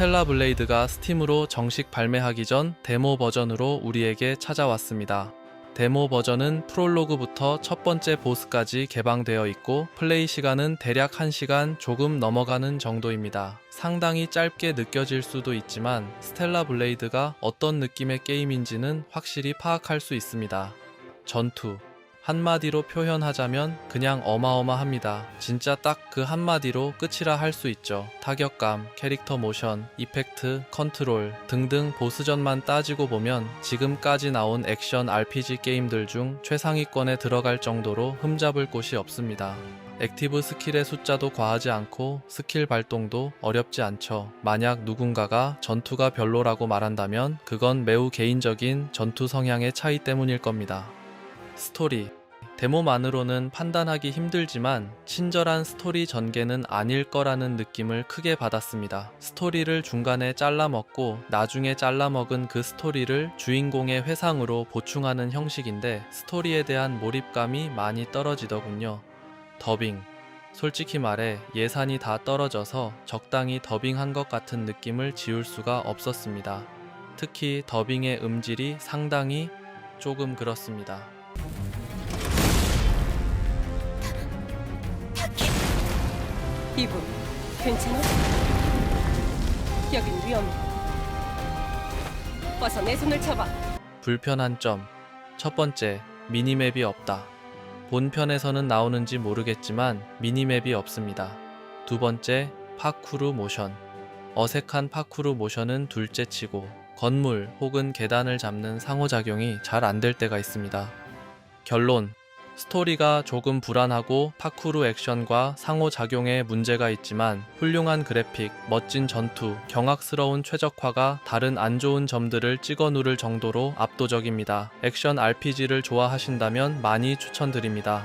스텔라 블레이드가 스팀으로 정식 발매하기 전 데모 버전으로 우리에게 찾아왔습니다. 데모 버전은 프롤로그부터 첫 번째 보스까지 개방되어 있고 플레이 시간은 대략 1시간 조금 넘어가는 정도입니다. 상당히 짧게 느껴질 수도 있지만 스텔라 블레이드가 어떤 느낌의 게임인지는 확실히 파악할 수 있습니다. 전투. 한마디로 표현하자면 그냥 어마어마합니다. 진짜 딱 그 한마디로 끝이라 할 수 있죠. 타격감, 캐릭터 모션, 이펙트, 컨트롤 등등 보스전만 따지고 보면 지금까지 나온 액션 RPG 게임들 중 최상위권에 들어갈 정도로 흠잡을 곳이 없습니다. 액티브 스킬의 숫자도 과하지 않고 스킬 발동도 어렵지 않죠. 만약 누군가가 전투가 별로라고 말한다면 그건 매우 개인적인 전투 성향의 차이 때문일 겁니다. 스토리 데모만으로는 판단하기 힘들지만 친절한 스토리 전개는 아닐 거라는 느낌을 크게 받았습니다. 스토리를 중간에 잘라먹고 나중에 잘라먹은 그 스토리를 주인공의 회상으로 보충하는 형식인데 스토리에 대한 몰입감이 많이 떨어지더군요. 더빙 솔직히 말해 예산이 다 떨어져서 적당히 더빙한 것 같은 느낌을 지울 수가 없었습니다. 특히 더빙의 음질이 상당히 조금 그렇습니다. 이분 괜찮아? 여긴 위험해. 어서 내 손을 잡아. 불편한 점. 첫 번째, 미니맵이 없다. 본편에서는 나오는지 모르겠지만 미니맵이 없습니다. 두 번째, 파쿠르 모션. 어색한 파쿠르 모션은 둘째 치고 건물 혹은 계단을 잡는 상호작용이 잘 안 될 때가 있습니다. 결론. 스토리가 조금 불안하고 파쿠르 액션과 상호작용에 문제가 있지만 훌륭한 그래픽, 멋진 전투, 경악스러운 최적화가 다른 안 좋은 점들을 찍어 누를 정도로 압도적입니다. 액션 RPG를 좋아하신다면 많이 추천드립니다.